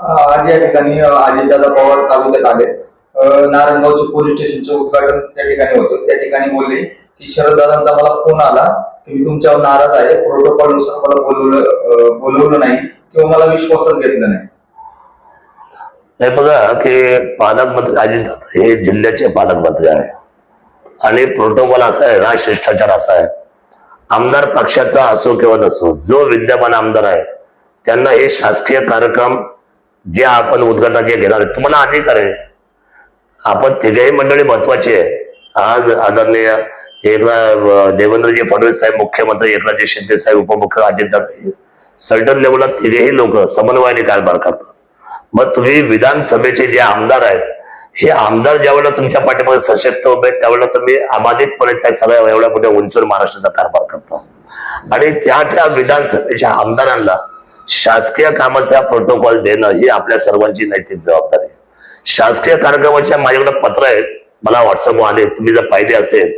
आज या ठिकाणी अजितदादा पवार तालुक्यात आले. नारायणगावचे पोलीस स्टेशनचं उद्घाटन त्या ठिकाणी होतं. त्या ठिकाणी बोलले की शरददादांचा मला फोन आला की मी तुमच्यावर नाराज आहे. प्रोटोकॉलनुसार मला बोलवलं बोलवलं नाही किंवा मला विश्वासच घेतलं नाही. हे बघा की पालकमंत्री अजित हे जिल्ह्याचे पालकमंत्री आहे आणि प्रोटोकॉल असा आहे ना शिष्टाचार असा आहे. आमदार पक्षाचा असो किंवा नसो जो विद्यमान आमदार आहे त्यांना हे शासकीय कार्यक्रम जे आपण उद्घाटनाचे घेणार तुम्हाला अधिकार आहे. आपण तिघही मंडळी महत्वाची आहे. आज आदरणीय एकनाथ देवेंद्रजी फडणवीस साहेब मुख्यमंत्री एकनाथजी शिंदे साहेब उपमुख्य अजितदादा सर्टन लेवलला तिघेही लोक समन्वयाने कारभार करतात. मग तुम्ही विधानसभेचे जे आमदार आहेत हे आमदार ज्यावेळेला तुमच्या पाठीमध्ये सशक्त उभे आहेत त्यावेळेला तुम्ही अबाधितपणे त्या सगळ्या एवढ्या मोठ्या उंचीवर महाराष्ट्राचा कारभार करता. आणि त्या त्या विधानसभेच्या आमदारांना शासकीय कामाचा प्रोटोकॉल देणं ही आपल्या सर्वांची नैतिक जबाबदारी आहे. शासकीय कार्यक्रमाच्या माझ्याकडे पत्र आहेत. मला व्हॉट्सअपवर आले. तुम्ही जर पाहिले असेल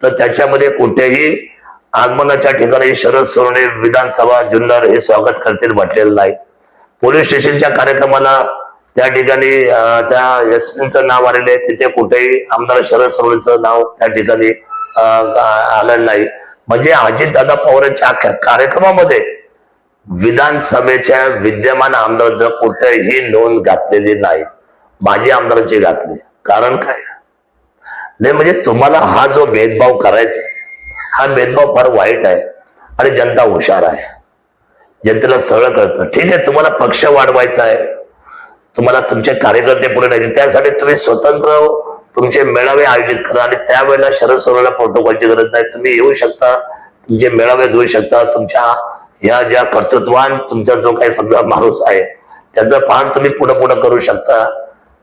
तर त्याच्यामध्ये कुठेही आगमनाच्या ठिकाणी शरद सोनवणे विधानसभा जुन्नर हे स्वागत करतील म्हटलेलं नाही. पोलीस स्टेशनच्या कार्यक्रमाला त्या ठिकाणी त्या त्या एसपीचं नाव आलेलं आहे. तिथे कुठेही आमदार शरद सोनवणेचं नाव त्या ठिकाणी आलेलं नाही. म्हणजे अजितदादा पवारांच्या अख्ख्या कार्यक्रमामध्ये विधानसभेच्या विद्यमान आमदाराचं कुठेही नोंद घातलेली नाही. माजी आमदारांची घातली. कारण काय? नाही म्हणजे तुम्हाला हा जो भेदभाव करायचा हा भेदभाव फार वाईट आहे आणि जनता हुशार आहे. जनतेला सगळं कळतं. ठीक आहे तुम्हाला पक्ष वाढवायचा आहे. तुम्हाला तुमचे कार्यकर्ते पुढे नाही त्यासाठी तुम्ही स्वतंत्र हो. तुमचे मेळावे आयोजित करा आणि त्यावेळेला शरद सोहळ्याला प्रोटोकॉलची गरज नाही. तुम्ही येऊ शकता. तुमचे मेळावे घेऊ शकता. तुमच्या या ज्या कर्तृत्वान तुमचा जो काही समजा माणूस आहे त्याचं पान तुम्ही पुढं पुढं करू शकता.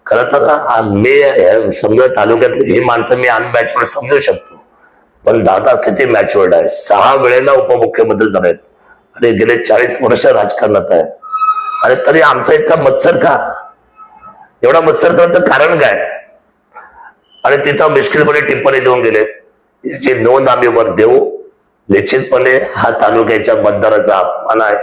खरं तर मी समजा तालुक्यातली ही माणसं मी अनमॅच्युअर्ड समजू शकतो. पण दादा किती मॅचवर्ड आहे. सहा वेळेला उपमुख्यमंत्री झालेत. आणि गेले चाळीस वर्ष राजकारणात आहे. आणि तरी आमचा इतका मत्सर का? एवढा मत्सर करायचं कारण काय? आणि तिथं मिश्किलपणे टिप्पणी देऊन गेले याची नोंद आम्ही वर देऊ. निश्चितपणे हा तालुक्याच्या मतदाराचा अपमान आहे.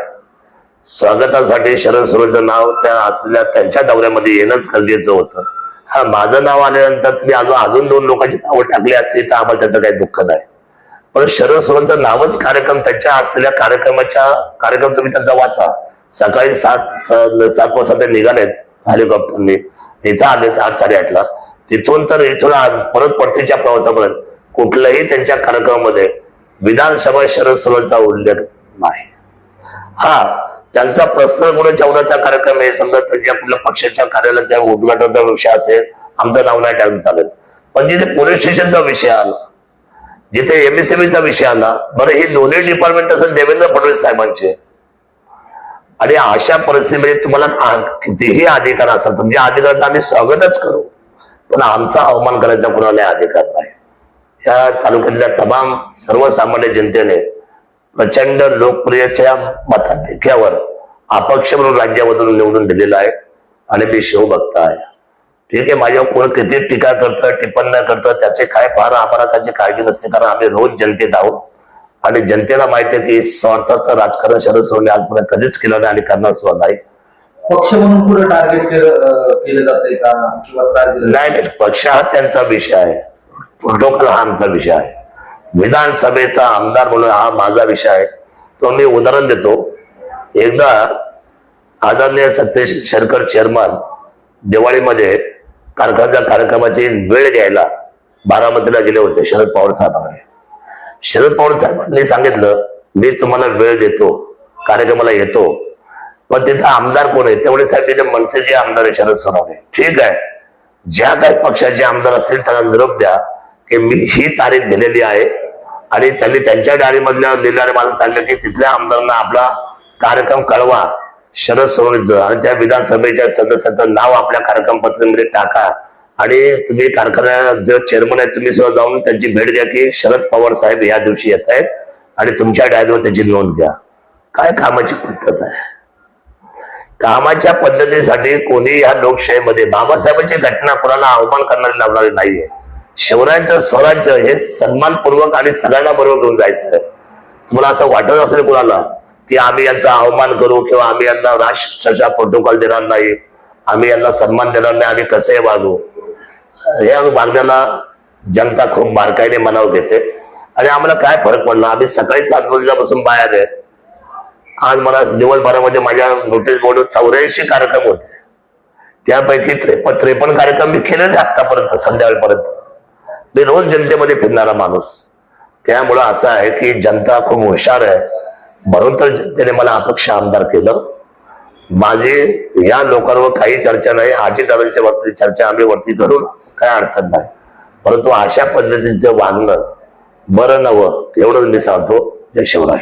स्वागतासाठी शरद सोरेचं नाव त्या असलेल्या त्यांच्या दौऱ्यामध्ये येणंच गरजेचं होतं. हा माझं नाव आल्यानंतर तुम्ही अजून अजून दोन लोकांची नावं टाकली असती तर आम्हाला त्याचं काही दुःख नाही. पण शरद सोरेंचं नावच कार्यक्रम त्यांच्या असलेल्या कार्यक्रमाच्या कार्यक्रम तुम्ही त्यांचा वाचा. सकाळी सात स- सात वाजता ते निघालेत हेलिकॉप्टरने इथं आले आठ साडेआठला. तिथून तर इथून परत परतीच्या प्रवासापर्यंत कुठल्याही त्यांच्या कार्यक्रमामध्ये विधानसभा शरद सोरेंचा उल्लेख नाही. हा त्यांचा पर्सनल गुन्हा जेवणाचा कार्यक्रम आहे. समजा त्यांच्या कुठल्या पक्षाच्या कार्यालयाचा उद्घाटनाचा विषय असेल आमचं नाव नाही टाकलं चालेल. पण जिथे पोलीस स्टेशनचा विषय आला जिथे एमएसएमईचा विषय आला बरं हे दोन्ही डिपार्टमेंट असेल देवेंद्र फडणवीस साहेबांचे. आणि अशा परिस्थितीमध्ये तुम्हाला कितीही अधिकार असेल तुमच्या अधिकाराचं आम्ही स्वागतच करू. पण आमचा अवमान करायचा कुणाला अधिकार नाही. या तालुक्यातल्या तमाम सर्वसामान्य जनतेने प्रचंड लोकप्रियतेच्या मताधिक्यावर अपक्ष म्हणून राज्यामधून निवडून दिलेला आहे आणि मी शिवभक्त आहे. ठीक आहे माझ्यावर कोण किती टीका करतं टिप्पण्या करतं त्याचे काय फार आम्हाला त्याची काळजी नसते कारण आम्ही रोज जनतेत आहोत. आणि जनतेला माहिती आहे की स्वार्थाचं राजकारण शरद सोडले आजपर्यंत कधीच केलं नाही आणि करणार सुद्धा नाही. पक्ष म्हणून पुढे टार्गेट केलं जातंय का? किंवा नाही पक्ष हा त्यांचा विषय आहे. प्रोटोकॉल हा आमचा विषय आहे. विधानसभेचा आमदार म्हणून हा माझा विषय आहे. तो मी उदाहरण देतो. एकदा आदरणीय सत्येश शेरकर चेअरमन दिवाळीमध्ये कारखान्याच्या कार्यक्रमाची वेळ घ्यायला बारामतीला गेले होते शरद पवार साहेबांकडे. शरद पवार साहेबांनी सांगितलं मी तुम्हाला वेळ देतो कार्यक्रमाला येतो पण तिथं आमदार कोण आहे? तेवढे साहेब तिथे मनसेचे आमदार आहे शरद सोनवणे ठीक आहे. ज्या काही पक्षाचे आमदार असतील त्यांना निरोप द्या. की मी ही तारीख दिलेली आहे. आणि त्यांनी त्यांच्या डायरीमधल्या लिहिल्याने माझं सांगितलं की तिथल्या आमदारांना आपला कार्यक्रम कळवा. शरद सोनवणेचं आणि त्या विधानसभेच्या सदस्याचं नाव आपल्या कार्यक्रम पत्रिकेमध्ये टाका. आणि तुम्ही कारखान्या जे चेअरमन आहेत तुम्ही सुद्धा जाऊन त्यांची भेट घ्या की शरद पवार साहेब या दिवशी येत आहेत आणि तुमच्या डायरीवर त्याची नोंद घ्या. काय कामाची पद्धत आहे? कामाच्या पद्धतीसाठी कोणी या लोकशाहीमध्ये बाबासाहेबांची घटना कोणाला अवमान करणारी लावणारी नाहीये. शिवरायांचं स्वराज्य हे सन्मानपूर्वक आणि सगळ्यांना बरोबर घेऊन जायचं. तुम्हाला असं वाटत असेल कोणाला की आम्ही यांचा अवमान करू किंवा आम्ही यांना राष्ट्राचा प्रोटोकॉल देणार नाही आम्ही यांना सन्मान देणार नाही आम्ही कसे वागू? या वागण्याला जनता खूप बारकाईने मनाव घेते. आणि आम्हाला काय फरक पडला? आम्ही सकाळी सात वाजल्यापासून बाहेर आहे. आज मला दिवसभरामध्ये माझ्या नोटीस बोर्ड चौऱ्याऐंशी कार्यक्रम होते. त्यापैकी त्रेपन्न त्रेपन्न कार्यक्रम मी केलेले आतापर्यंत संध्याकाळपर्यंत. मी रोज जनतेमध्ये फिरणारा माणूस. त्यामुळं असं आहे की जनता खूप हुशार आहे. म्हणून तर जनतेने मला अपक्ष आमदार केलं. माझी या लोकांवर काही चर्चा नाही. आजीदादांच्या बाबतीत चर्चा आम्ही वरती करू ना काय अडचण नाही. परंतु अशा पद्धतीचं वागणं बरं नवं एवढंच मी सांगतो. जय शिवराय.